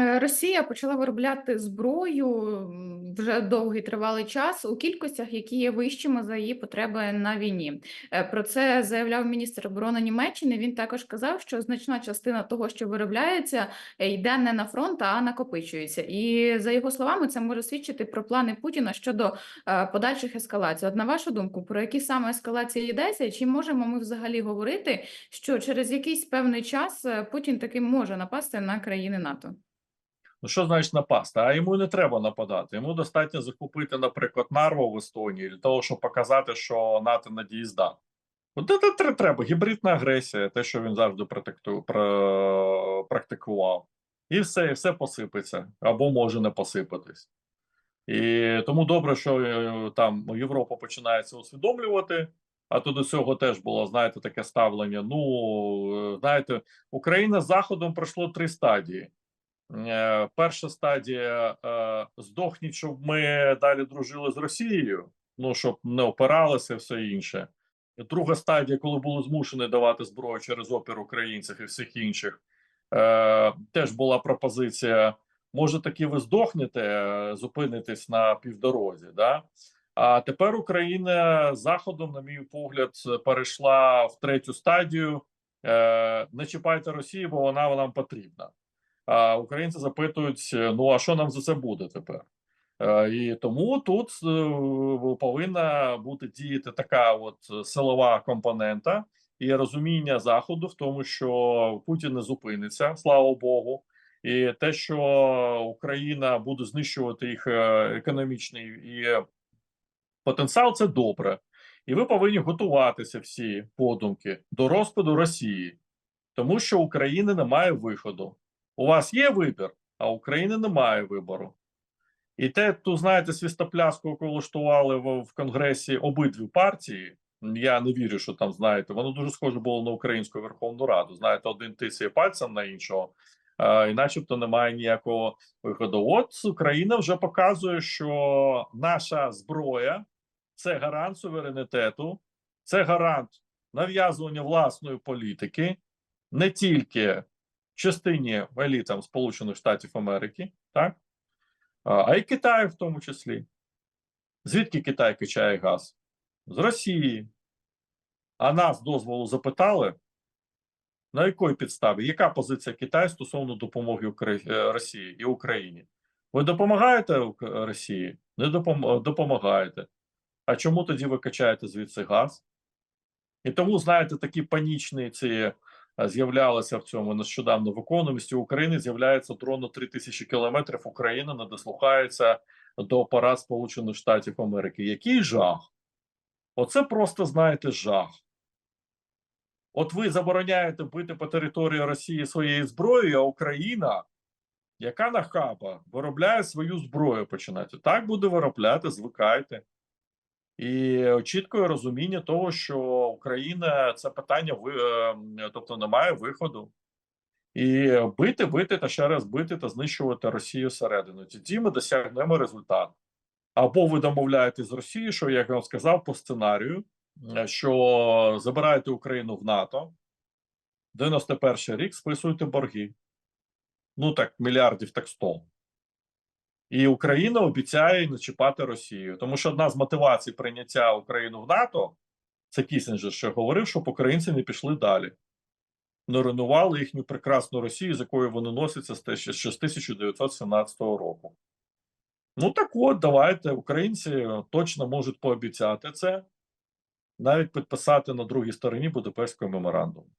Е, Росія почала виробляти зброю вже довгий тривалий час у кількостях, які є вищими за її потреби на війні. Е, Про це заявляв міністр оборони Німеччини. Він також казав, що значна частина того, що виробляється, е, йде не на фронт, а накопичується. І за його словами, це може свідчити про плани Путіна щодо подальших ескалацій. От на вашу думку, про які саме ескалації йдеться? Чи можемо ми взагалі говорити, що через якийсь певний час Путін таки може напасти на країни НАТО? Ну, що значить напасти? А йому не треба нападати. Йому достатньо захопити, наприклад, Нарву в Естонії для того, щоб показати, що НАТО надієздатна. От це тре- треба гібридна агресія, те, що він завжди практикував, і все, і все посипеться або може не посипатись. І тому добре, що е, там Європа починає це усвідомлювати. А то до цього теж було, знаєте, таке ставлення. Ну, е, знаєте, Україна з Заходом пройшло три стадії. Е, Перша стадія е, здохніть, щоб ми далі дружили з Росією, ну щоб не опиралися все інше. Друга стадія, коли були змушені давати зброю через опір українців і всіх інших, е, теж була пропозиція: може таки ви здохнете, зупинитесь на півдорозі. Да? А тепер Україна заходом, на мій погляд, перейшла в третю стадію. Не чіпайте Росію, бо вона нам потрібна. А українці запитують: ну а що нам за це буде тепер? Е, І тому тут е, повинна бути діяти така от силова компонента і розуміння заходу в тому, що Путін не зупиниться, слава Богу, і те, що Україна буде знищувати їх е, економічний і потенціал, це добре. І ви повинні готуватися всі подумки до розпаду Росії, тому що України немає виходу. У вас є вибір, а України немає вибору. І те, ту, знаєте, свістопляску, яку влаштували в, в Конгресі обидві партії. Я не вірю, що там, знаєте, воно дуже схоже було на Українську Верховну Раду. Знаєте, один тисяє пальцем на іншого, а, і начебто немає ніякого виходу. От Україна вже показує, що наша зброя це гарант суверенітету, це гарант нав'язування власної політики, не тільки частині елітам Сполучених Штатів Америки, так? А й Китаю в тому числі. Звідки Китай качає газ? З Росії. А нас дозволу запитали, на якій підставі? Яка позиція Китаю стосовно допомоги е, Росії і Україні? Ви допомагаєте Росії? Не допом- допомагаєте. А чому тоді ви качаєте звідси газ? І тому, знаєте, такі панічні ці з'являлися в цьому нещодавно в економісті України. З'являється дрон на 3000 кілометрів України, не дослухається до апарат Сполучених Штатів Америки. Який жах? Оце просто знаєте жах. От ви забороняєте бити по території Росії своєю зброєю, а Україна, яка нахаба, виробляє свою зброю. Починати так буде виробляти, звикайте. І чітке розуміння того, що Україна це питання ви, е, тобто немає виходу. І бити, бити та ще раз бити та знищувати Росію всередину. Тоді ми досягнемо результат. Або ви домовляєтесь з Росією, що як я вам сказав по сценарію, е, що забираєте Україну в НАТО, 91 рік списуєте борги. Ну так, мільярдів так 100. І Україна обіцяє не чіпати Росію, тому що одна з мотивацій прийняття України в НАТО це Кісінджер ще говорив, щоб українці не пішли далі, не руйнували їхню прекрасну Росію, з якою вони носяться з 1917 року. Ну так от, давайте українці точно можуть пообіцяти це, навіть підписати на другій стороні Будапештського меморандуму.